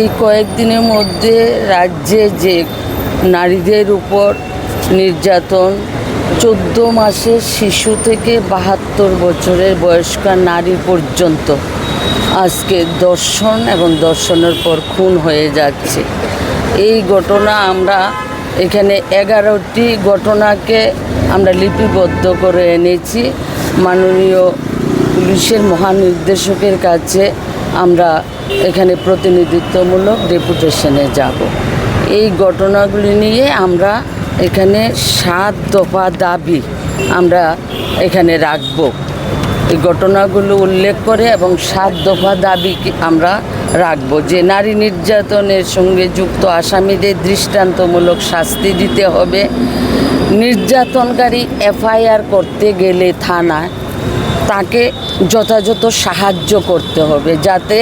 এই কয়েকদিনের মধ্যে রাজ্যে যে নারীদের উপর নির্যাতন, চোদ্দ মাসের শিশু থেকে বাহাত্তর বছরের বয়স্ক নারী পর্যন্ত আজকে দর্শন এবং দর্শনের পর খুন হয়ে যাচ্ছে। এই ঘটনা আমরা এখানে এগারোটি ঘটনাকে আমরা লিপিবদ্ধ করে এনেছি। মাননীয় পুলিশের মহানির্দেশকের কাছে আমরা এখানে প্রতিনিধিত্বমূলক ডেপুটেশনে যাব। এই ঘটনাগুলি নিয়ে আমরা এখানে সাত দফা দাবি আমরা এখানে রাখব। এই ঘটনাগুলো উল্লেখ করে এবং সাত দফা দাবি আমরা রাখব যে নারী নির্যাতনের সঙ্গে যুক্ত আসামিদের দৃষ্টান্তমূলক শাস্তি দিতে হবে। নির্যাতনকারী এফআইআর করতে গেলে থানায় তাকে যথাযথ সাহায্য করতে হবে যাতে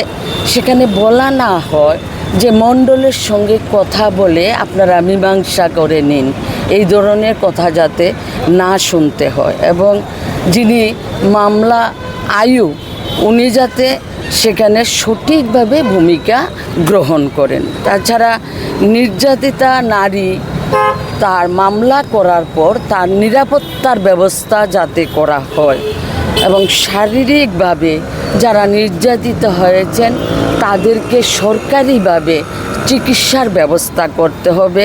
সেখানে বলা না হয় যে মণ্ডলের সঙ্গে কথা বলে আপনারা মীমাংসা করে নিন। এই ধরনের কথা যাতে না শুনতে হয় এবং যিনি মামলা আয়ু, উনি যাতে সেখানে সঠিকভাবে ভূমিকা গ্রহণ করেন। তাছাড়া নির্যাতিতা নারী তার মামলা করার পর তার নিরাপত্তার ব্যবস্থা যাতে করা হয়। এবং শারীরিকভাবে যারা নির্যাতিত হয়েছেন, তাদেরকে সরকারিভাবে চিকিৎসার ব্যবস্থা করতে হবে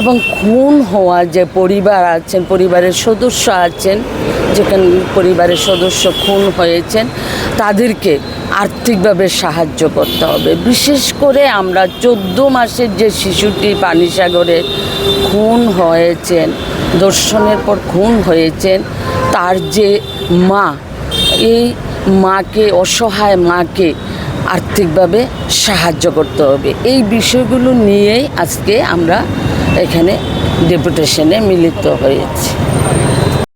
এবং খুন হওয়া যে পরিবার আছেন, পরিবারের সদস্য আছেন, যেখানে পরিবারের সদস্য খুন হয়েছেন, তাদেরকে আর্থিকভাবে সাহায্য করতে হবে। বিশেষ করে আমরা চোদ্দ মাসের যে শিশুটি পানিসাগরে খুন হয়েছেন, দর্শনের পর খুন হয়েছেন তার যে মা, এই মাকে, অসহায় মাকে আর্থিকভাবে সাহায্য করতে হবে। এই বিষয়গুলো নিয়েই আজকে আমরা এখানে ডেপুটেশনে মিলিত হয়েছি।